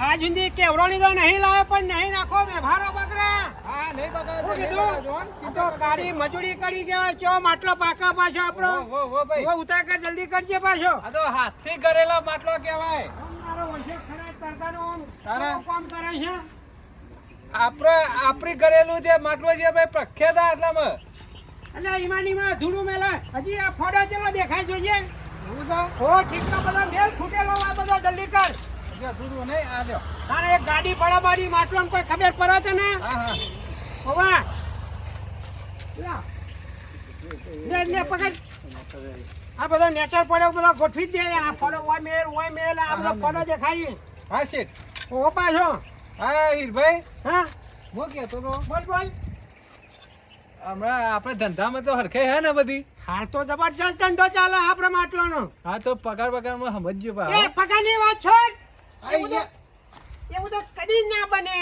હું સુધી આ જુદી કેવડોની તો નહીં લાવે પણ નહીં નાખો વ્યવહારો બગડે હા નહીં બગડે કીધું તો કાળી મજૂરી કરી કેવાય ચો માટલો પાકા પાછો આપણો. ઓ ઓ હો, ભાઈ. ઉતાર કર જલ્દી કરજે પાછો. આ તો હાથથી કરેલા માટલો કહેવાય. મારો વશે ખરા તડકાનો આમ. કામ કરે છે? આપણે આપણી કરેલું જે માટલો છે ભાઈ પ્રખ્યાત આટલામાં. એટલે ઈમાનીમાં ધૂળું મેલે. હજી આ ફોડો ચેલો દેખાય જોઈએ એવું છે? ઓ ઠીકનો બધો મેલ ફૂટેલો આ બધો જલ્દી કર. જો. તારે એક ગાડી પડાબાડી માટલો કોઈ ખબર પડે છે ને? હોવા. પકડ. આ બધો નેચર પડે બધો ગોઠવી જ દે. આ ફોડો ઓય મેલ ઓય મેલ આ બધો દેખાય. હા શેઠ. ઓ પાછો. હા હીરભાઈ. હા. હું કહેતો તો? બોલ બોલ. હમણાં આપણે ધંધામાં તો હરખે હે ને બધી. હાલ તો જબરજસ્ત ધંધો ચાલે આપણે માટલોનો. હા તો પગાર પગારમાં સમજજો પા એ પગારની વાત છોડ. એવું તો કદી ના બને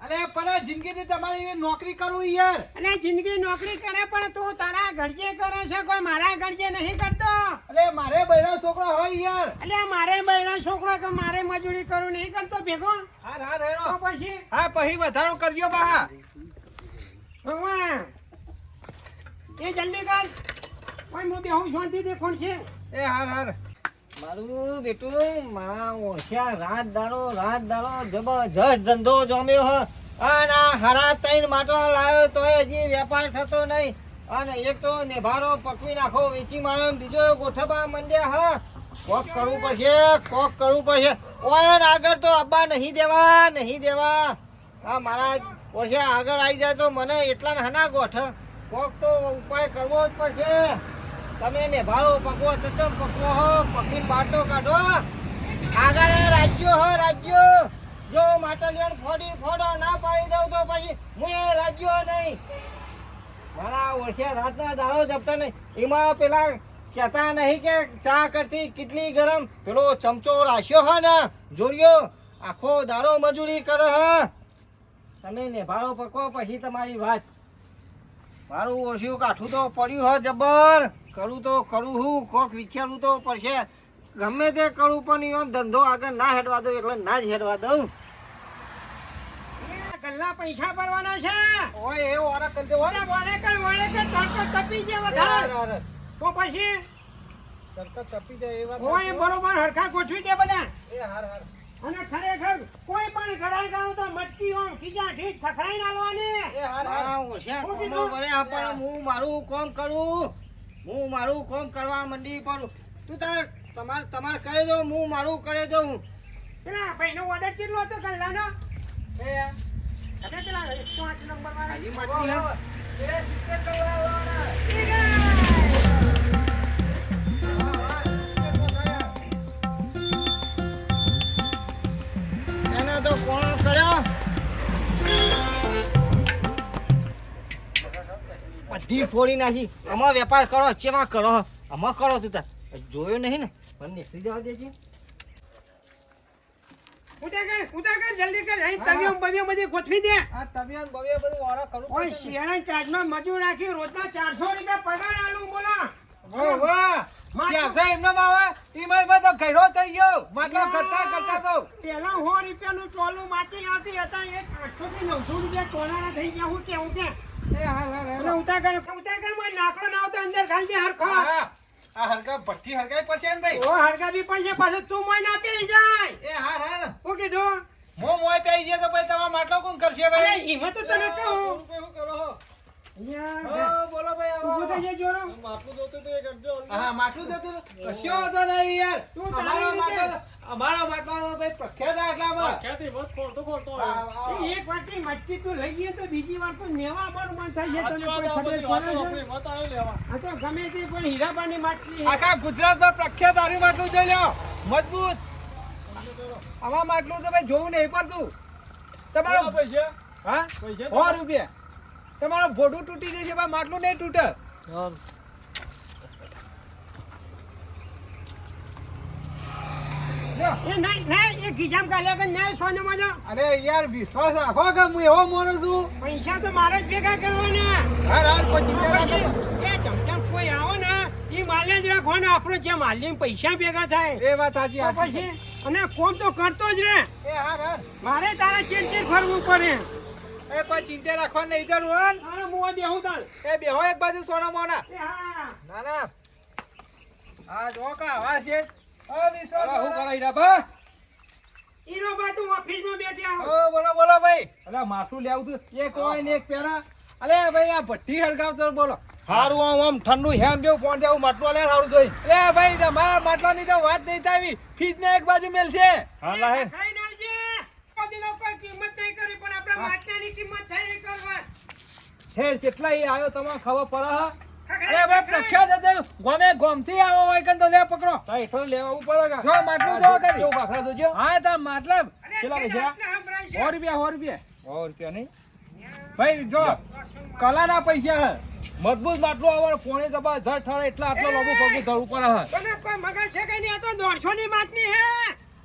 અરે પણ જિંદગીથી તમારી નોકરી કરવું યાર. અને જિંદગી નોકરી કરે પણ તું તારા ઘરજે કરે છે કોઈ મારા ઘરજે નહીં કરતો. અરે મારે બૈરા છોકરો હોય યાર. એટલે મારે બહેનો છોકરો કે મારે મજૂરી કરું નહીં કરતો ભેગો? હા હા રેડો પછી? હા પછી વધારો કરજો બા. ભગવાન એ જલ્દી કર. કોઈ હું બેહું શાંતિથી કોણ છે? એ હાર હાર. મારું બેટું, મારા ઓછ્યા રાત દાડો જબરજસ્ત ધંધો જમ્યો હ. અને આ હારા ત્રણ માટલા લાવ્યો તોય હજી વેપાર થતો નહીં. અને એક તો નેભારો પકવી નાખો, વેચી મારો, બીજો ગોઠબા મંડ્યા હ. કોક કરવું પડશે, કોક કરવું પડશે. ઓયન આગળ તો અબ્બા નહીં દેવા નહીં દેવા. આ મારા ઓછ્યા આગળ આવી જાય તો મને એટલા હના ગોઠ. કોક તો ઉપાય કરવો જ પડશે. તમે નેભાળો પકવો તો પકવો હો પકવી પાડતો કાઢો. આગળ રાજ્યો હો, રાજ્યો. જો માટલિયણ ફોડી, ફોડો, ના પાડી દઉં તો પછી હું એ રાજ્યો નહીં. મારા ઓળખે રાતના દાડો જપતા નહીં. એમાં પેલા કહેતા નહીં કે ચા કરતી કેટલી ગરમ. પેલો ચમચો રાખ્યો હે ને, જોડ્યો. આખો દાડો મજૂરી કરે હ. તમે નેભાળો પકવો, પછી તમારી વાત. મારું ઓછું કાઠું તો પડ્યું હ જબર. કરું તો કરું હું કોક વિચારવું તો પડશે. ગમે તે કરું પણ ઈયો ધંધો આગળ ના હેડવા દઉં એટલે ના જ હેડવા દઉં. ગલ્લા પૈસા ભરવાના છે. ઓય એ ઓરા કરજો. હો ઓલે કર વળે કર તડકો તપી જાય વધારે. તો પછી? સરકત તપી જાય એ વાત ઓય બરોબર હરખા ગોઠવી દે બધા. એ હાર હાર. અને ખરેખર કોઈ પણ ઘરાય ગાવ તો મટકી ઓમ ખીજા ઠીક ખખડાઈ નાલવાની એ હાર કોમો હું મારું કોમ કરું. હું મારું કોમ કરવા મંડી પડું તું તાર તમાર તમાર કરે દો હું મારું કરે દઉં પેલા ભાઈનો ઓર્ડર કેટલો હતો કલ્લાનો એ તમે પેલા 108 નંબર વાળા એ માટી હે? એ સિત્તેર કલાક ફોડી નાખી. આમાં વેપાર કરો ચેવા કરો? આમાં કરો તું તાર. જોયો નહીં ને? મને નીકળી જવા દેજે. ઉતા કર જલ્દી કર. અહીં તવિયો બવિયો બધી ગોઠવી દે. આ તબિયત બબિયત બધું ઓરા કરું ઓય શિયાળા ચાર્જમાં મજૂર રાખી રોજના 400 રૂપિયા પગાર આલું બોલા. વાહ વાહ ક્યાં છે? એમનો બાવા ઈમાં ઈમાં ઘેરો થઈ ગયો. માટલો કરતા કરતા તો. પેલા સો રૂપિયાનું ટોલું માટી આવતી હતા એક આઠસો થી નવસો રૂપિયા ટોલાના થઈ ગયા. હું કેવું કે અને ઉતા કર ઉતા કરમાં લાકડો ના આવતો અંદર ખાલી દે હરખો. હા આ હરકા ભઠ્ઠી હરકાઈ પડશે ને ભાઈ? ઓ હરકા બી પડશે પાછો તું મોય ના પી જાય. એ હાર હાર હું કીધું? મો મોય પેઈ જાય તો ભાઈ તમારો માટલો કોણ કરશે ભાઈ? હિંમત તો તને કહું. શું કરો હો? બોલો ભાઈ આવો, થઈ જાય જોરો. હા માટલું જતું કશો વાંધો નહીં યાર. તું અમારો માટલો અમારો માટલો ભાઈ પ્રખ્યાત આટલામાં હા, એ એક વાટકી મટકી તું લઈ ગઈ તો બીજી વાર તો નેવા પર મન થાય છે તને કોઈ ખબર પડે છે? આ તો ગમે તે પણ હીરાબાની માટલી આખા ગુજરાતમાં પ્રખ્યાત આર્યું માટલું જોઈ લ્યો. મજબૂત. આવા માટલું તો ભાઈ જોવું નહીં પડતું. તમારો હા? સો રૂપિયા. તમારો ભોડું તૂટી જશે પણ માટલું નહીં તૂટે. અરે યાર વિશ્વાસ રાખો કે હું એવો માનું છું? પૈસા તો મારે જ ભેગા કરવાના. કોઈ આવો ને એ માલે જ ને આપણો જે હાલીને પૈસા ભેગા થાય. એ વાત સાચી પછી અને કોમ તો કરતો જ રે એ હાર હાર. મારે તારા ચીડચીડ ફરવું પડે. એ કોઈ ચિંતા રાખવાની નહીં જરૂર હો. તારે મુવા બેહું તાર. એ બેહો એક બાજુ સોના મોના. એ હા ના ના. આ જો કા આવા છે. ઓ વિશ્વાસ હું કરાઈ રહ્યા બા ઈનો બા તું ઓફિસમાં બેઠ્યા હો. ઓ બોલો બોલો ભાઈ. અરે માથું લેવું તું. એક હોય ને એક પેલા અરે ભાઈ આ ભઠ્ઠી હળગાવતો બોલો. હારું આમ આમ ઠંડુ હેમ જેવું ફોન જેવું માટલું લે સારું જોઈ. અલે ભાઈ તમારા માટલાની તો વાત નહીં થાવી. ફીજ ને એક બાજુ મેલશે. હા. લા હે ખાઈને આવજે. બધી કોઈ કિંમત નહીં કરી પણ આપણા માટલાની કિંમત થાય એ કરવા ઠેર કેટલા એ આવ્યો તમને ખબર પડે હા. અરે ભાઈ પ્રખ્યાત હતો ગોમે ગોમથી આવો હોય કે તો લે પકડો. તાઈ લેવા પડે કા? જો માટલું જો કરી જો બાખરા જોજો. હા તા માટલા. કેટલા પૈસા? આટલા સંભળાય છે. સો રૂપિયા સો રૂપિયા. સો રૂપિયા નહીં. ભાઈ જો કલાના પૈસા મજબૂત માટલું આવે પોણી દબા જળ ઠરે એટલે આટલો લાંબુ પગલું ધરવું પડે હે. તને કોઈ મગજ છે કે નહીં? આ તો 150 ની માટલી હે.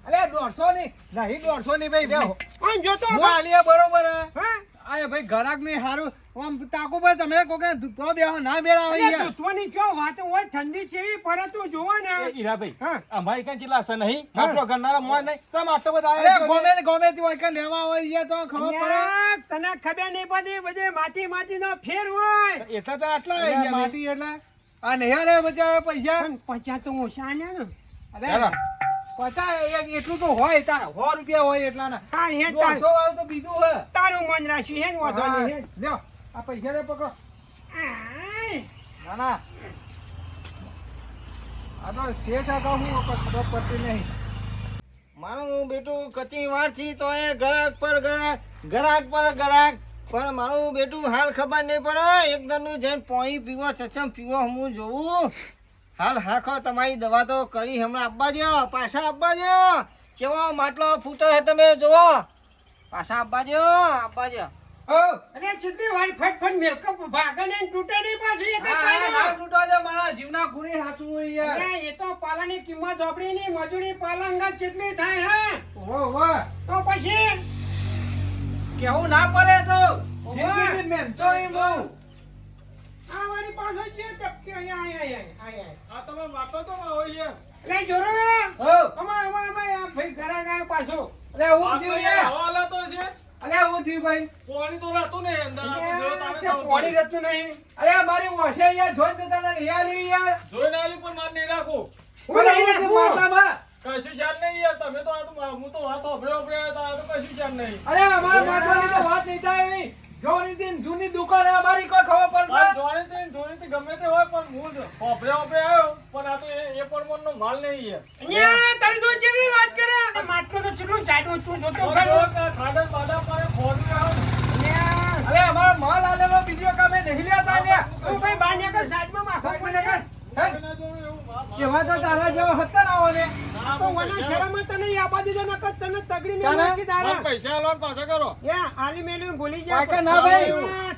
અરે 150 ની નહીં 150 ની ભાઈ બે આમ જોતો હું આલિયા બરોબર હે. હા. અરે ભાઈ ઘરાકની હારું. આમ તાકો પર તમે કોકે તો બેહો ના બેરા હોય યાર. દૂધવાની જો વાત હોય? ઠંડી ચેવી પડે તું જોવો ને. ઈરા ભાઈ હા. અમારી કાંઈ ચેટલા છે નહીં? માટલો ગણનારા મોય નહીં. સમ આટલો બધા અરે ગોમે ગોમે તી હોય કે લેવા હોય યાર તો ખબર પડે. તને ખબર નહીં પડતી બધે માટી માટી નો ફેર હોય. એટલે તો આટલા માટી એટલે આ નહીં આલે બધા પૈસા પૈસા તો ઓછા ને ને. અરે ચાલો. પચાસ એટલું તો હોય તાર સો રૂપિયા હોય એટલા ના દોઢસો વાળું તો બીજું હે. તારું મન રાખ્યું હે વાંધો હા, નહીં, હે. લ્યો આ પૈસા લે પકડો. ના ના આ તો શેઠ હતા હું ખબર પડતી નહીં. મારું બેટું કચી વારથી તો એ ગ્રાહક પર ગ્રાહક ગ્રાહક પર ગ્રાહક પણ મારું બેટું હાલ ખબર નહીં પડે એકદમનું જઈને પોઈ પીવો ચચમ પીવો હું જોઉં. હાલ હાખો તમારી દવા તો કરી હમણાં આપવા દો પાછા આપવા દો કેવો માટલો ફૂટો છે તમે જુઓ. પાછા આપવા દો આપવા દો ઓ અરે કેટલી વાર ફટફટ ફટ મેકઅપ ભાગે ને તૂટે નહીં પાછું એક. ના તૂટવા દે મારા જીવના ગુણી હાચું યાર. અરે એ તો પાલાની કિંમત જોપડી ની મજૂરી પાલંગા કેટલી થાય હે. ઓ વાહ તો પછી? કેવું ના પડે તો. જિંદગી મહેનતો એમ બહુ આ જે ટપકે અહીંયા અહીંયા અહીંયા આ તમે માટલો તો હોય લે જોરો ઓ અમાર અમાર અમાર આ ભાઈ ઘરે ગયા પાછો. અરે હું થયું યાર? હવાલા તો છે. અરે હું થયું ભાઈ? પોણી તો રહેતું ને અંદર રહેતું નહીં. અરે મારી ઓછે યાર જોઈ દેતા ને નહીં આલી યાર. જોઈને આલી પણ માર નહીં રાખું હું નહીં રાખું. માટલામાં. કશું શાન નહીં યાર તમે તો આ તો હું તો વાત ઓભળે આવ્યા આ તો કશું શાન નહીં. અરે અમારા માટલાની તો વાત નહીં થાય એવી. જોની દિન જૂની દુકાન હે અમારી કોઈ ખબર પડશે? જોડે તે જોડે તે ગમે તે હોય પણ હું જ ઓભળે ઓભળે આવ્યો પણ આ તો એ એ પ્રમાણનો માલ નહીં છે. અહીંયા તારી તો જેવી વાત કરે? માટલો તો કેટલું જાડું તું જોતો તો ખરો જો ખાડા બાડા પર ખોદું આવ અહીંયા. અરે અમારો માલ આલેલો બીજો કામે નહીં લેતા લ્યા તું ભાઈ બહાર કર સાઈડમાં માફક મને કર. હે? એવું તો તારા જેવો હતા ના હોય તો પૈસા- શરમ તને આપવા દીધો નકર તને તગડી મે નાખી તારા. પૈસા લો ને પાછા કરો યા, આલી મેલી ભૂલી જા. કાકા ના ભાઈ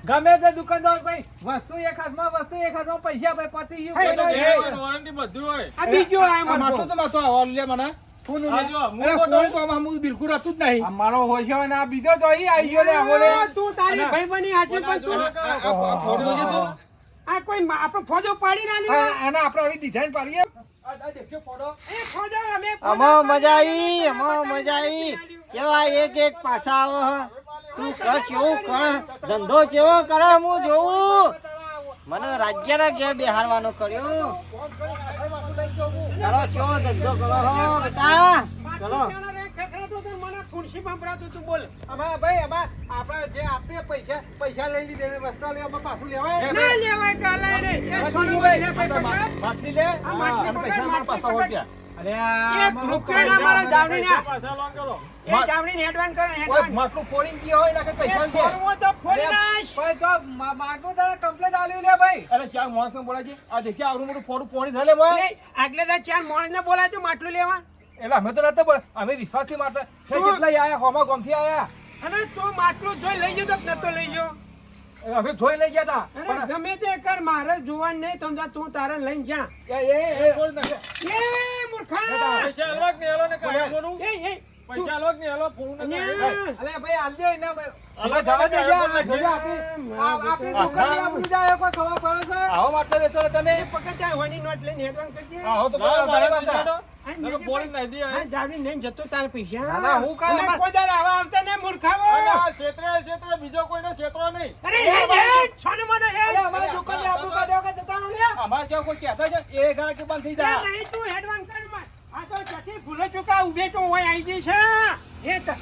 ગમે તે દુકાનદાર ભાઈ વસ્તુ એક હાથમાં વસ્તુ એક હાથમાં પૈસા ભાઈ પતી ગયું વોરંટી બધું હોય આ બીજો આ આ તો માથું આવા લે મને બિલકુલ હતું જ નહીં આ મારો હોશિયો ને બીજો તો અહીં આવી ગયો લે તું તારી ભાઈ બની હાજર પણ તું આ- કોઈ મા- આપણો ફોજો પાડી ના દીધો આના આપણે આવી ડિઝાઇન પાડીએ આ- આ દેખજો ફોટો. એ ફોજો અમે મજા આવી અમો મજા આવી. કેવા એક એક પાછા આવો તું કર કેવું કર ધંધો કેવો કરે હું જોઉં મને રાજ્યના ઘેર બેહારવાનો કર્યો કરો કેવો ધંધો કરો હો બેટા ચલો માટલું ચાલે રે, ખખડાતું હતું, ખુરશી ભંભરાતું હતું, બોલ. આમાં ભાઈ અમાર આપણે જે આપીએ પૈસા પૈસા લઈ લીધે વસ્તુ લે અમાર પાછું લેવાય ના લેવાય કાલાય રે. એ સોનું ભાઈ, પૈસા કઈ મા- પકડ. માટલી લે આ માટલી પૈસા મારા પાછા હોય પકડ. અરે એક રૂપિયા ના મારા જાવડી ના. પાછા લોન કરો એ જાવડીને હેડવાન કરે, હેડવાન. માટલું ફોડીને ગયો હોય ને કે પૈસા દે ફોડવો તો ફોડી નાખ. ભાઈ જો માટલું તારે કમ્પ્લેટ આલ્યું લે ભાઈ અરે ચાર માણસો બોલે આ દેખી આવડું મોટું ફોડું પોણી થાય ભાઈ આગલે દાડે ચાર માણસને બોલાય તો માટલું લેવા એટલે અમે તો નતા અમે વિશ્વાસથી માટે છે કેટલા આયા હોમા ગોમથી આયા. અને તું માટલું જોઈ લઈ જતો કે નતો લઈ ગયો? એ અમે જોઈ લઈ ગયા તા અરે ગમે તે કર મારે જોવાન નહીં તમજા તું તારે લઈ જા. એ એ એ એ મૂર્ખા! પૈસા અલગ ને એલો ને કાંઈ આપવાનું. એ એ પૈસા લો કે હેલો ફોન અલે ભાઈ આલજે એને હવે જવા દે જા, આપી. આ- આપી જાય કોઈ ખબર પડે છે આવો માટલો વેચો તમે પકડ જાય હોની નોટ લઈને હેડવાન કરજે. આવો તો મારે બરાબર. પૈસા હા, નકર નીચે દે હા, જાવી લઈને જતો તારા પૈસા. ના, ના, હું કાલે કોઈ દાડે આવા આવતા નહીં, મૂર્ખાવો. આ ક્ષેત્રે ક્ષેત્રે બીજો કોઈનો ક્ષેત્રો નહીં અરે, છોને મને અમારી દુકાને આબરૂ કાઢ્યો કે જતા રહો લ્યા. અમારે જેવો કોઈ કહેતો છે એ ઘણા કે બંધ થઈ જાય નહીં, તું હેડવાન કરમાં. આ તો ભૂલે ચૂકા ઉભે તો હોય આઈ જઈ છે. એ ત-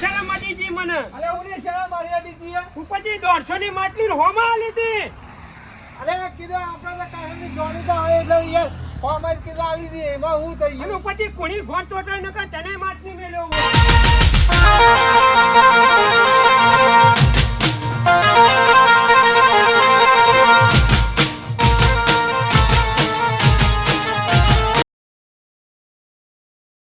શરમ આવી ગઈ મને. અરે ઉની શરમ મારી દીધી ઉપરથી દોઢસો ની માટલી હોમાં લીધી અરે કીધું આપણે તો કાયમની જોડીતા હોય એટલે યાર ફોર્મ જ કીધું આલી દી એમાં હું થઈ ગયું ઉપરથી કોણી ઘોટ તોડો નકર તને માટલી હોય.